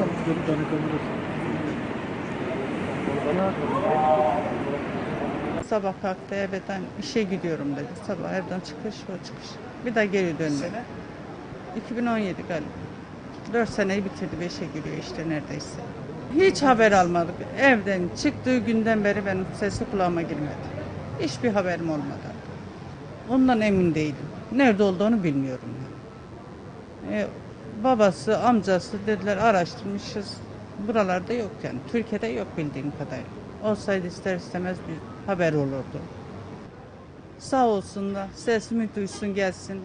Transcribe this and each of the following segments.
bir tane kamerası. Sabah kalktı evden işe gidiyorum dedi. Sabah evden çıkış o çıkış. Bir daha geri dönmedi. Sene? 2017 galiba. 4 seneyi bitirdi 5'e giriyor işte neredeyse. Hiç haber almadık. Evden çıktığı günden beri benim sesi kulağıma girmedi. Hiçbir haberim olmadı. Ondan emin değilim. Nerede olduğunu bilmiyorum. E, babası, amcası dediler araştırmışız. Buralarda yok yani. Türkiye'de yok bildiğim kadarıyla. Olsaydı ister istemez bir haber olurdu. Sağ olsun da sesimi duysun gelsin.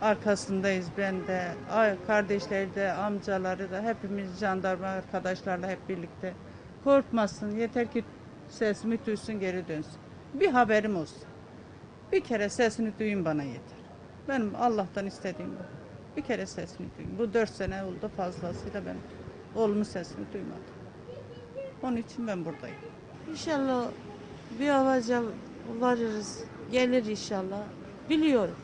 Arkasındayız ben de, kardeşleri de, amcaları da hepimiz jandarma arkadaşlarla hep birlikte. Korkmasın yeter ki sesimi duysun geri dönsün. Bir haberim olsun. Bir kere sesini duyun bana yeter. Benim Allah'tan istediğim bu. Bir kere sesini duyun. Bu dört sene oldu fazlasıyla ben oğlumun sesini duymadım. Onun için ben buradayım. İnşallah bir avaca varırız. Gelir inşallah. Biliyorum.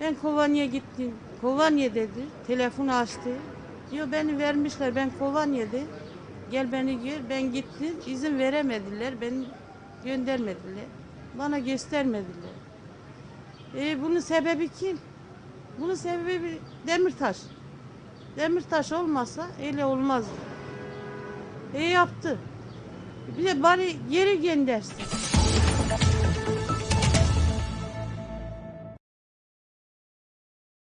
Ben Kovanya gittim. Kovanya dedi. Telefon açtı. Diyor beni vermişler. Ben Kovanya'da. Gel beni gör. Ben gittim. İzin veremediler. Beni göndermediler. Bana göstermediler. E, bunun sebebi kim? Bunun sebebi Demirtaş. Demirtaş olmasa öyle olmazdı. E yaptı. Bir de bari geri göndersin.